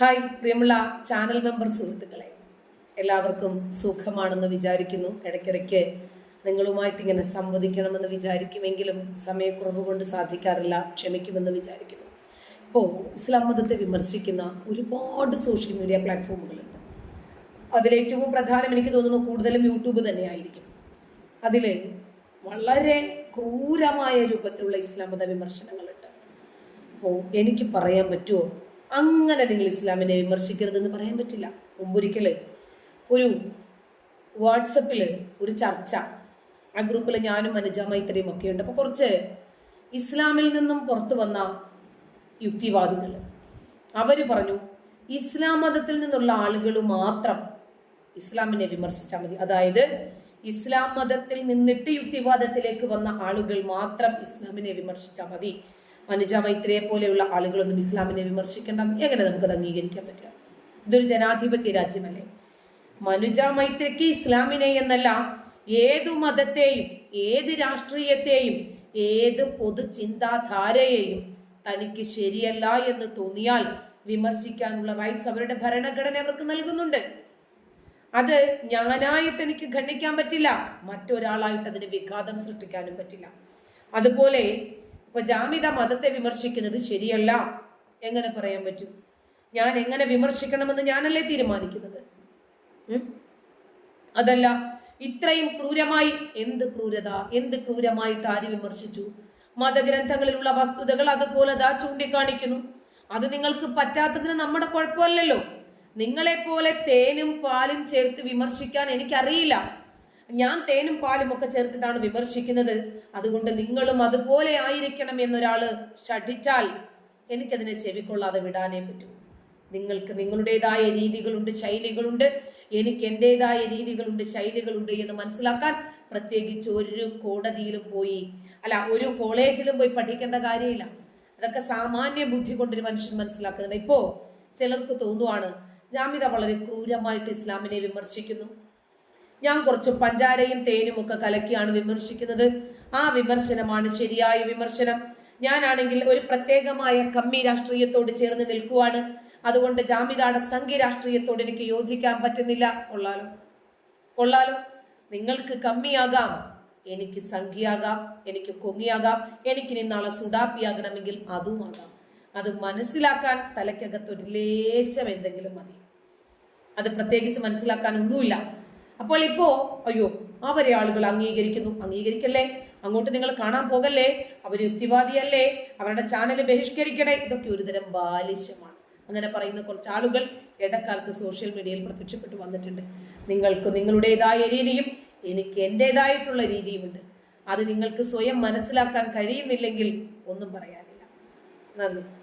Hi പ്രിയമുള്ള channel member സുഹൃത്തുക്കളെ. എല്ലാവർക്കും സുഖമാണെന്ന് വിചാരിക്കുന്നു. ഇടയ്ക്കിടയ്ക്ക് നിങ്ങളുമായിട്ട് ഇങ്ങനെ സംവദിക്കണമെന്ന് വിചാരിക്കുമെങ്കിലും സമയക്കുറവ് കൊണ്ട് സാധിക്കാറില്ല ക്ഷമിക്കുമെന്ന് വിചാരിക്കുന്നു. ഇപ്പോൾ ഇസ്ലാം മതത്തെ വിമർശിക്കുന്ന ഒരുപാട് സോഷ്യൽ മീഡിയ പ്ലാറ്റ്ഫോമുകളുണ്ട്. അതിലേറ്റവും പ്രധാനം എനിക്ക് തോന്നുന്നു കൂടുതലും യൂട്യൂബ് തന്നെയായിരിക്കും. അതിൽ വളരെ ക്രൂരമായ രൂപത്തിലുള്ള ഇസ്ലാം മത വിമർശനങ്ങളുണ്ട്. അപ്പോൾ എനിക്ക് പറയാൻ പറ്റുമോ? അങ്ങനെ നിങ്ങൾ ഇസ്ലാമിനെ വിമർശിക്കരുതെന്ന് പറയാൻ പറ്റില്ല. മുമ്പൊരിക്കൽ ഒരു വാട്സപ്പിൽ ഒരു ചർച്ച ആ ഗ്രൂപ്പിൽ ഞാനും അനുജ മൈത്രിയും ഒക്കെ ഉണ്ട്. അപ്പോൾ കുറച്ച് ഇസ്ലാമിൽ നിന്നും പുറത്തു വന്ന യുക്തിവാദികൾ അവർ പറഞ്ഞു ഇസ്ലാം മതത്തിൽ നിന്നുള്ള ആളുകൾ മാത്രം ഇസ്ലാമിനെ വിമർശിച്ചാൽ മതി. അതായത് ഇസ്ലാം മതത്തിൽ നിന്നിട്ട് യുക്തിവാദത്തിലേക്ക് വന്ന ആളുകൾ മാത്രം ഇസ്ലാമിനെ വിമർശിച്ചാൽ മതി. മനുജ മൈത്രിയെ പോലെയുള്ള ആളുകളൊന്നും ഇസ്ലാമിനെ വിമർശിക്കേണ്ട എങ്ങനെ നമുക്കത് അംഗീകരിക്കാൻ പറ്റുക? ഇതൊരു ജനാധിപത്യ രാജ്യമല്ലേ? മനുജ മൈത്രിക്ക് ഇസ്ലാമിനെ എന്നല്ല ഏതു മതത്തെയും ഏത് രാഷ്ട്രീയത്തെയും ഏത് പൊതു ചിന്താധാരയെയും തനിക്ക് ശരിയല്ല എന്ന് തോന്നിയാൽ വിമർശിക്കാനുള്ള റൈറ്റ്സ് അവരുടെ ഭരണഘടന അവർക്ക് നൽകുന്നുണ്ട്. അത് ഞാനായിട്ട് എനിക്ക് ഖണ്ഡിക്കാൻ പറ്റില്ല മറ്റൊരാളായിട്ട് അതിന് വിഘാതം സൃഷ്ടിക്കാനും പറ്റില്ല. അതുപോലെ ഇപ്പൊ ജാമിത മതത്തെ വിമർശിക്കുന്നത് ശരിയല്ല. എങ്ങനെ പറയാൻ പറ്റും? ഞാൻ എങ്ങനെ വിമർശിക്കണമെന്ന് ഞാനല്ലേ തീരുമാനിക്കുന്നത്? അതല്ല ഇത്രയും ക്രൂരമായി എന്ത് ക്രൂരത? എന്ത് ക്രൂരമായിട്ട് ആര് വിമർശിച്ചു? മതഗ്രന്ഥങ്ങളിലുള്ള വസ്തുതകൾ അതുപോലെ ദാ ചൂണ്ടിക്കാണിക്കുന്നു. അത് നിങ്ങൾക്ക് പറ്റാത്തതിന് നമ്മുടെ കുഴപ്പമല്ലല്ലോ. നിങ്ങളെ പോലെ തേനും പാലും ചേർത്ത് വിമർശിക്കാൻ എനിക്കറിയില്ല. ഞാൻ തേനും പാലും ഒക്കെ ചേർത്തിട്ടാണ് വിമർശിക്കുന്നത്. അതുകൊണ്ട് നിങ്ങളും അതുപോലെ ആയിരിക്കണം എന്നൊരാൾ ശഠിച്ചാൽ എനിക്കതിനെ ചെവിക്കൊള്ളാതെ വിടാനേ പറ്റൂ. നിങ്ങൾക്ക് നിങ്ങളുടേതായ രീതികളുണ്ട് ശൈലികളുണ്ട്. എനിക്ക് എന്റെതായ രീതികളുണ്ട് ശൈലികളുണ്ട് എന്ന് മനസ്സിലാക്കാൻ പ്രത്യേകിച്ച് ഒരു കോടതിയിലും പോയി അല്ല ഒരു കോളേജിലും പോയി പഠിക്കേണ്ട കാര്യമില്ല. അതൊക്കെ സാമാന്യ ബുദ്ധി കൊണ്ടൊരു മനുഷ്യൻ മനസ്സിലാക്കുന്നത്. ഇപ്പോ ചിലർക്ക് തോന്നുവാണ് ജാമിത വളരെ ക്രൂരമായിട്ട് ഇസ്ലാമിനെ വിമർശിക്കുന്നു. ഞാൻ കുറച്ച് പഞ്ചാരയും തേനും ഒക്കെ കലക്കിയാണ് വിമർശിക്കുന്നത്. ആ വിമർശനമാണ് ശരിയായ വിമർശനം. ഞാനാണെങ്കിൽ ഒരു പ്രത്യേകമായ കമ്മി രാഷ്ട്രീയത്തോട് ചേർന്ന് നിൽക്കുവാണ്. അതുകൊണ്ട് ജാമ്യതാട സംഘി രാഷ്ട്രീയത്തോട് എനിക്ക് യോജിക്കാൻ പറ്റുന്നില്ല. കൊള്ളാലോ. കൊള്ളാലോ. നിങ്ങൾക്ക് കമ്മിയാകാം. എനിക്ക് സംഖ്യയാകാം എനിക്ക് കൊങ്ങിയാകാം. എനിക്ക് ഇനി നാളെ സുഡാപ്പിയാകണമെങ്കിൽ അതുമാകാം അത് മനസ്സിലാക്കാൻ തലയ്ക്കകത്ത് ഒരു ലേശം എന്തെങ്കിലും മതി. അത് പ്രത്യേകിച്ച് മനസ്സിലാക്കാൻ ഒന്നുമില്ല. അപ്പോൾ ഇപ്പോ അയ്യോ അവരെ ആളുകൾ അംഗീകരിക്കുന്നു. അംഗീകരിക്കല്ലേ? അങ്ങോട്ട് നിങ്ങൾ കാണാൻ പോകല്ലേ? അവർ യുക്തിവാദിയല്ലേ? അവരുടെ ചാനൽ ബഹിഷ്കരിക്കണേ? ഇതൊക്കെ ഒരുതരം ബാലിശ്യമാണ് അങ്ങനെ പറയുന്ന കുറച്ച് ആളുകൾ ഇടക്കാലത്ത് സോഷ്യൽ മീഡിയയിൽ പ്രത്യക്ഷപ്പെട്ടു വന്നിട്ടുണ്ട്. നിങ്ങൾക്ക് നിങ്ങളുടേതായ രീതിയും എനിക്ക് എന്റെതായിട്ടുള്ള രീതിയുമുണ്ട്. അത് നിങ്ങൾക്ക് സ്വയം മനസ്സിലാക്കാൻ കഴിയുന്നില്ലെങ്കിൽ ഒന്നും പറയാനില്ല. നന്ദി.